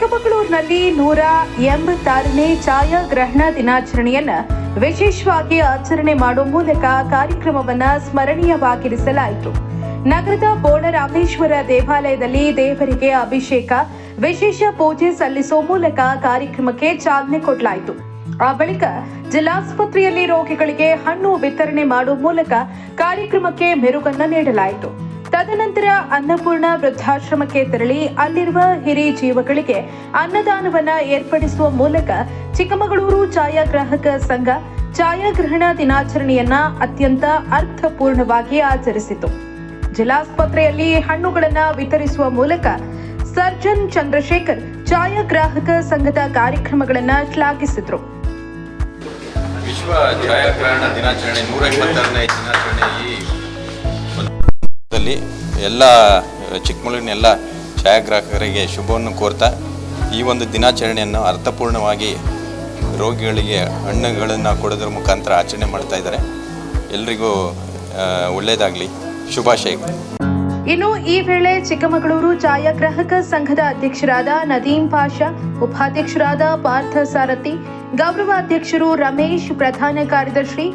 ಚಿಕ್ಕಮಗಳೂರಿನಲ್ಲಿ ನೂರ ಎಂಬತ್ತಾರನೇ ಛಾಯಾಗ್ರಹಣ ದಿನಾಚರಣೆಯನ್ನ ವಿಶೇಷವಾಗಿ ಆಚರಣೆ ಮಾಡುವ ಮೂಲಕ ಕಾರ್ಯಕ್ರಮವನ್ನು ಸ್ಮರಣೀಯವಾಗಿರಿಸಲಾಯಿತು. ನಗರದ ಬೋಳರಾಮೇಶ್ವರ ದೇವಾಲಯದಲ್ಲಿ ದೇವರಿಗೆ ಅಭಿಷೇಕ, ವಿಶೇಷ ಪೂಜೆ ಸಲ್ಲಿಸುವ ಮೂಲಕ ಕಾರ್ಯಕ್ರಮಕ್ಕೆ ಚಾಲನೆ ಕೊಡಲಾಯಿತು. ಆ ಬಳಿಕ ಜಿಲ್ಲಾಸ್ಪತ್ರೆಯಲ್ಲಿ ರೋಗಿಗಳಿಗೆ ಹಣ್ಣು ವಿತರಣೆ ಮಾಡುವ ಮೂಲಕ ಕಾರ್ಯಕ್ರಮಕ್ಕೆ ಮೆರುಗನ್ನು ನೀಡಲಾಯಿತು. ತದನಂತರ ಅನ್ನಪೂರ್ಣ ವೃದ್ಧಾಶ್ರಮಕ್ಕೆ ತೆರಳಿ ಅಲ್ಲಿರುವ ಹಿರಿ ಜೀವಗಳಿಗೆ ಅನ್ನದಾನವನ್ನ ಏರ್ಪಡಿಸುವ ಮೂಲಕ ಚಿಕ್ಕಮಗಳೂರು ಛಾಯಾಗ್ರಾಹಕ ಸಂಘ ಛಾಯಾಗ್ರಹಣ ದಿನಾಚರಣೆಯನ್ನ ಅತ್ಯಂತ ಅರ್ಥಪೂರ್ಣವಾಗಿ ಆಚರಿಸಿತು. ಜಿಲ್ಲಾಸ್ಪತ್ರೆಯಲ್ಲಿ ಹಣ್ಣುಗಳನ್ನು ವಿತರಿಸುವ ಮೂಲಕ ಸರ್ಜನ್ ಚಂದ್ರಶೇಖರ್ ಛಾಯಾಗ್ರಾಹಕ ಸಂಘದ ಕಾರ್ಯಕ್ರಮಗಳನ್ನ ಶ್ಲಾಘಿಸಿದ್ರು. ವಿಶ್ವ ಛಾಯಾಗ್ರಹಣ ದಿನಾಚರಣೆ ನೂರ ಇಪ್ಪತ್ತಾರನೇ ದಿನಾಚರಣೆ ಈ ದಲ್ಲಿ ಎಲ್ಲ ಚಿಕ್ಕಮಗಳೂರಿನ ಎಲ್ಲ ಛಾಯಾಗ್ರಾಹಕರಿಗೆ ಶುಭವನ್ನು ಕೋರ್ತಾ, ಈ ಒಂದು ದಿನಾಚರಣೆಯನ್ನು ಅರ್ಥಪೂರ್ಣವಾಗಿ ರೋಗಿಗಳಿಗೆ ಹಣ್ಣುಗಳನ್ನು ಕೊಡೋದ್ರ ಮುಖಾಂತರ ಆಚರಣೆ ಮಾಡ್ತಾ ಇದ್ದಾರೆ. ಎಲ್ರಿಗೂ ಒಳ್ಳೆಯದಾಗಲಿ ಶುಭಾಶಯಗಳು. ಇನ್ನು ಈ ವೇಳೆ ಚಿಕ್ಕಮಗಳೂರು ಛಾಯಾಗ್ರಾಹಕ ಸಂಘದ ಅಧ್ಯಕ್ಷರಾದ ನದೀಂ ಪಾಷಾ, ಉಪಾಧ್ಯಕ್ಷರಾದ ಪಾರ್ಥ ಸಾರಥಿ ಗೌರವ ಅಧ್ಯಕ್ಷರು ರಮೇಶ್ ಪ್ರಧಾನ ಕಾರ್ಯದರ್ಶಿ,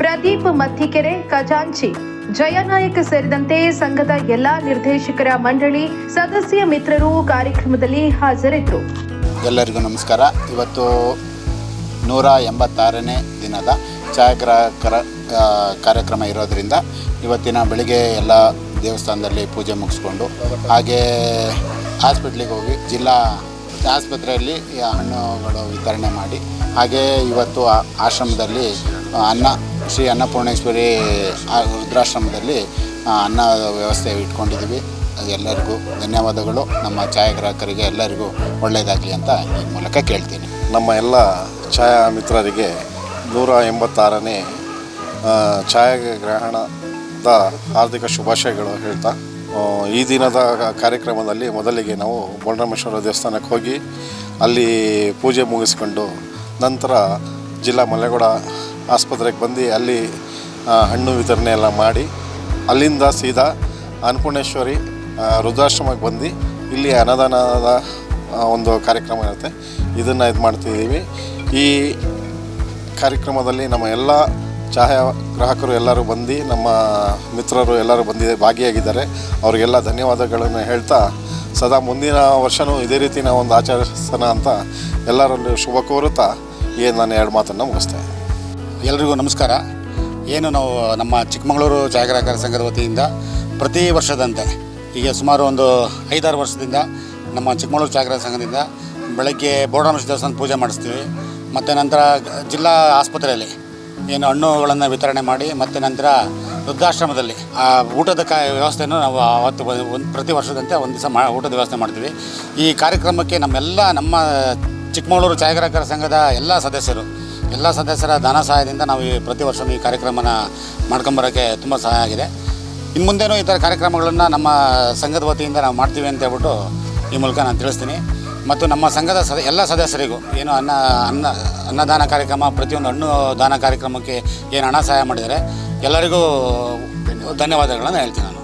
ಪ್ರದೀಪ್ ಮತ್ತಿಕೆರೆ ಖಜಾಂಚಿ. ಜಯನಾಯಕ್ ಸೇರಿದಂತೆ ಸಂಘದ ಎಲ್ಲಾ ನಿರ್ದೇಶಕರ ಮಂಡಳಿ ಸದಸ್ಯ ಮಿತ್ರರು ಕಾರ್ಯಕ್ರಮದಲ್ಲಿ ಹಾಜರಿದ್ದರು. ಎಲ್ಲರಿಗೂ ನಮಸ್ಕಾರ. ಇವತ್ತು ನೂರ ಎಂಬತ್ತಾರನೇ ದಿನದ ಛಾಯಾಗ್ರಾಹಕರ ಕಾರ್ಯಕ್ರಮ ಇರೋದರಿಂದ ಇವತ್ತಿನ ಬೆಳಿಗ್ಗೆ ಎಲ್ಲ ದೇವಸ್ಥಾನದಲ್ಲಿ ಪೂಜೆ ಮುಗಿಸ್ಕೊಂಡು ಹಾಗೇ ಹಾಸ್ಪಿಟ್ಲಿಗೆ ಹೋಗಿ ಜಿಲ್ಲಾ ಆಸ್ಪತ್ರೆಯಲ್ಲಿ ಹಣ್ಣುಗಳು ವಿತರಣೆ ಮಾಡಿ ಹಾಗೇ ಇವತ್ತು ಆಶ್ರಮದಲ್ಲಿ ಅನ್ನ ಶ್ರೀ ಅನ್ನಪೂರ್ಣೇಶ್ವರಿ ವೃದ್ಧಾಶ್ರಮದಲ್ಲಿ ಅನ್ನ ವ್ಯವಸ್ಥೆ ಇಟ್ಕೊಂಡಿದ್ದೀವಿ. ಎಲ್ಲರಿಗೂ ಧನ್ಯವಾದಗಳು. ನಮ್ಮ ಛಾಯಾಗ್ರಾಹಕರಿಗೆ ಎಲ್ಲರಿಗೂ ಒಳ್ಳೆಯದಾಗಲಿ ಅಂತ ಈ ಮೂಲಕ ಕೇಳ್ತೀನಿ. ನಮ್ಮ ಎಲ್ಲ ಛಾಯಾ ಮಿತ್ರರಿಗೆ ನೂರ ಎಂಬತ್ತಾರನೇ ಛಾಯಾಗ್ರಹಣದ ಹಾರ್ದಿಕ ಶುಭಾಶಯಗಳು ಹೇಳ್ತಾ ಈ ದಿನದ ಕಾರ್ಯಕ್ರಮದಲ್ಲಿ ಮೊದಲಿಗೆ ನಾವು ಬೋಳರಾಮೇಶ್ವರ ದೇವಸ್ಥಾನಕ್ಕೆ ಹೋಗಿ, ಅಲ್ಲಿ ಪೂಜೆ ಮುಗಿಸ್ಕೊಂಡು ನಂತರ ಜಿಲ್ಲಾ ಮಲೆಗೌಡ ಆಸ್ಪತ್ರೆಗೆ ಬಂದು ಅಲ್ಲಿ ಹಣ್ಣು ವಿತರಣೆ ಎಲ್ಲ ಮಾಡಿ, ಅಲ್ಲಿಂದ ಸೀದಾ ಅನ್ನಪೂರ್ಣೇಶ್ವರಿ ವೃದ್ಧಾಶ್ರಮಕ್ಕೆ ಬಂದು ಇಲ್ಲಿ ಅನ್ನದಾನದ ಒಂದು ಕಾರ್ಯಕ್ರಮ ಇರುತ್ತೆ. ಇದನ್ನು ಇದು ಮಾಡ್ತಿದ್ದೀವಿ. ಈ ಕಾರ್ಯಕ್ರಮದಲ್ಲಿ ನಮ್ಮ ಎಲ್ಲ ಛಾಯಾಗ್ರಾಹಕರು ಎಲ್ಲರೂ ಬಂದು, ನಮ್ಮ ಮಿತ್ರರು ಎಲ್ಲರೂ ಬಂದಿ ಭಾಗಿಯಾಗಿದ್ದಾರೆ. ಅವರಿಗೆಲ್ಲ ಧನ್ಯವಾದಗಳನ್ನು ಹೇಳ್ತಾ, ಸದಾ ಮುಂದಿನ ವರ್ಷವೂ ಇದೇ ರೀತಿ ನಾವು ಒಂದು ಆಚರಿಸೋಣ ಅಂತ ಎಲ್ಲರಲ್ಲೂ ಶುಭ ಕೋರುತ್ತಾ ಏನು ನಾನು ಎರಡು ಮಾತನ್ನು ಮುಗಿಸ್ತೇನೆ. ಎಲ್ರಿಗೂ ನಮಸ್ಕಾರ. ಏನು ನಾವು ನಮ್ಮ ಚಿಕ್ಕಮಗಳೂರು ಛಾಯಾಗ್ರಾಹಕರ ಸಂಘದ ವತಿಯಿಂದ ಪ್ರತಿ ವರ್ಷದಂತೆ ಈಗ ಸುಮಾರು ಒಂದು ಐದಾರು ವರ್ಷದಿಂದ ನಮ್ಮ ಚಿಕ್ಕಮಗಳೂರು ಛಾಯಾಗ್ರಾಹಕ ಸಂಘದಿಂದ ಬೆಳಗ್ಗೆ ಬೋರ್ಡರಾಮೇಶ್ವರ ದೇವಸ್ಥಾನ ಪೂಜೆ ಮಾಡಿಸ್ತೀವಿ. ಮತ್ತು ನಂತರ ಜಿಲ್ಲಾ ಆಸ್ಪತ್ರೆಯಲ್ಲಿ ಏನು ಹಣ್ಣುಗಳನ್ನು ವಿತರಣೆ ಮಾಡಿ, ಮತ್ತು ನಂತರ ವೃದ್ಧಾಶ್ರಮದಲ್ಲಿ ಆ ಊಟದ ಕ, ವ್ಯವಸ್ಥೆಯನ್ನು ನಾವು ಅವತ್ತು ಒಂದು, ಪ್ರತಿ ವರ್ಷದಂತೆ ಒಂದು ದಿವಸ ಮಾ, ಊಟದ ವ್ಯವಸ್ಥೆ ಮಾಡ್ತೀವಿ. ಈ ಕಾರ್ಯಕ್ರಮಕ್ಕೆ ನಮ್ಮೆಲ್ಲ ನಮ್ಮ ಚಿಕ್ಕಮಗಳೂರು ಛಾಯಾಗ್ರಾಹಕರ ಸಂಘದ ಎಲ್ಲ ಸದಸ್ಯರು ಎಲ್ಲ ಸದಸ್ಯರ ಧನ ಸಹಾಯದಿಂದ ನಾವು ಈ ಪ್ರತಿ ವರ್ಷವೂ ಈ ಕಾರ್ಯಕ್ರಮನ ಮಾಡ್ಕೊಂಬರೋಕ್ಕೆ ತುಂಬ ಸಹಾಯ ಆಗಿದೆ. ಇನ್ನು ಮುಂದೇನೂ ಈ ಥರ ಕಾರ್ಯಕ್ರಮಗಳನ್ನು ನಮ್ಮ ಸಂಘದ ವತಿಯಿಂದ ನಾವು ಮಾಡ್ತೀವಿ ಅಂತ ಹೇಳ್ಬಿಟ್ಟು ಈ ಮೂಲಕ ನಾನು ತಿಳಿಸ್ತೀನಿ. ಮತ್ತು ನಮ್ಮ ಸಂಘದ ಸದ, ಎಲ್ಲ ಸದಸ್ಯರಿಗೂ ಏನು ಅನ್ನ ಅನ್ನ, ಅನ್ನದಾನ ಕಾರ್ಯಕ್ರಮ, ಪ್ರತಿಯೊಂದು ಹಣ್ಣು ದಾನ ಕಾರ್ಯಕ್ರಮಕ್ಕೆ ಏನು ಹಣ ಸಹಾಯ ಮಾಡಿದರೆ ಎಲ್ಲರಿಗೂ ಧನ್ಯವಾದಗಳನ್ನು ಹೇಳ್ತೀನಿ ನಾನು.